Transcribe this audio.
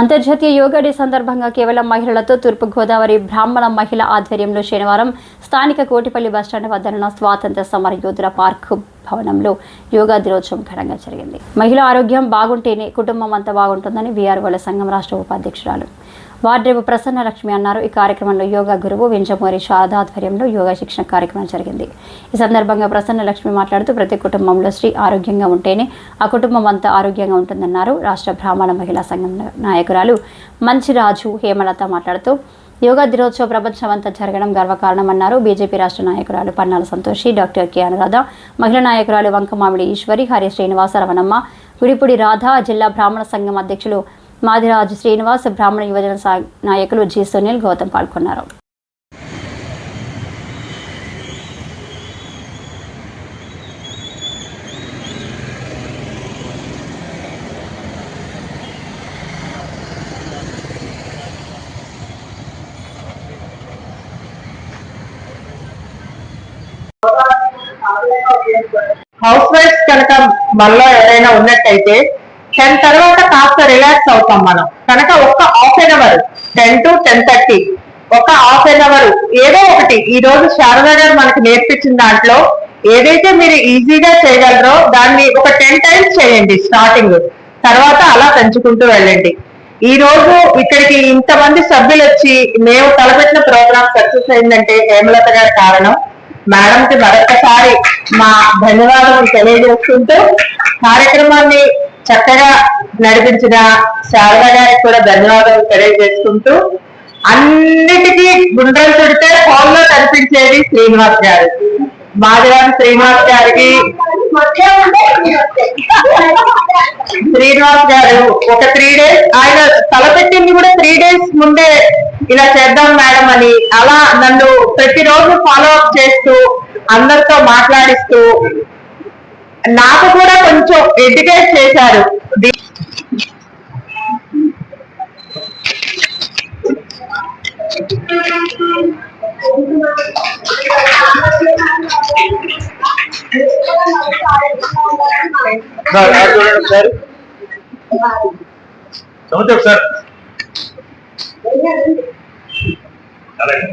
అంతర్జాతీయ యోగా డే సందర్భంగా కేవలం మహిళలతో తూర్పుగోదావరి బ్రాహ్మణ మహిళ ఆధ్వర్యంలో శనివారం స్థానిక కోటిపల్లి బస్టాండ్ వద్ద స్వాతంత్ర సమర యోధుల పార్క్ భవనంలో యోగా దినోత్సవం ఘనంగా జరిగింది. మహిళ ఆరోగ్యం బాగుంటేనే కుటుంబం అంతా బాగుంటుందని వీఆర్ఓల సంఘం రాష్ట్ర ఉపాధ్యక్షురాలు వార్డేపు ప్రసన్న లక్ష్మి అన్నారు. ఈ కార్యక్రమంలో యోగా గురువు వింజమూరి శారద ఆధ్వర్యంలో యోగా శిక్షణ కార్యక్రమం జరిగింది. ఈ సందర్భంగా ప్రసన్న లక్ష్మి మాట్లాడుతూ ప్రతి కుటుంబంలో స్త్రీ ఆరోగ్యంగా ఉంటేనే ఆ కుటుంబం అంతా ఆరోగ్యంగా ఉంటుందన్నారు. రాష్ట్ర బ్రాహ్మణ మహిళా సంఘం నాయకురాలు మంచిరాజు హేమలత మాట్లాడుతూ యోగా దినోత్సవ ప్రపంచమంతా జరగడం గర్వకారణమన్నారు. బీజేపీ రాష్ట్ర నాయకురాలు పన్నాల సంతోషి డాక్టర్ కె అనురాధ మహిళా నాయకురాలు వంకమామిడి ఈశ్వరి హరి శ్రీనివాస రవణమ్మ గుడిపుడి రాధ జిల్లా బ్రాహ్మణ సంఘం అధ్యక్షులు మాదిరాజు శ్రీనివాస్ బ్రాహ్మణ యువజన సా- నాయకులు జి. సునీల్ గౌతమ్ పాల్గొన్నారు. హౌస్ వైఫ్ కనుక మనలో ఎవరైనా ఉన్నట్టయితే టెన్ తర్వాత కాస్త రిలాక్స్ అవుతాం మనం. కనుక ఒక్క half an hour ten to ten thirty ఒక హాఫ్ ఎన్ అవర్ ఏదో ఒకటి. ఈ రోజు శారదా గారు మనకు నేర్పించిన దాంట్లో ఏదైతే మీరు ఈజీగా చేయగలరో దాన్ని ఒక టెన్ టైమ్స్ చేయండి స్టార్టింగ్ తర్వాత అలా పెంచుకుంటూ వెళ్ళండి. ఈ రోజు ఇక్కడికి ఇంతమంది సభ్యులు వచ్చి మేము తలపెట్టిన ప్రోగ్రామ్ సక్సెస్ అయిందంటే హేమలత గారి కారణం. మేడం కి మరొకసారి మా ధన్యవాదాలు తెలియజేస్తుంటూ కార్యక్రమాన్ని చక్కగా నడిపించిన శారదా గారికి కూడా ధన్యవాదాలు తెలియజేసుకుంటూ అన్నిటికీ గుండ్రలు చుడితే హాల్లో కనిపించేది శ్రీనివాస్ గారు. మాదిరాజు శ్రీనివాస్ గారికి శ్రీనివాస్ గారు ఒక త్రీ డేస్ ఆయన తలపెట్టింది కూడా త్రీ డేస్ ముందే ఇలా చేద్దాం మేడం అని అలా నన్ను ప్రతిరోజు ఫాలో అప్ చేస్తూ అందరితో మాట్లాడిస్తూ నాకు కూడా కొంచెం ఎడ్యుకేట్ చేశారు దీ- సార్ ఆ చూడండి ఒకసారి సముద్రం సార్ అలాగే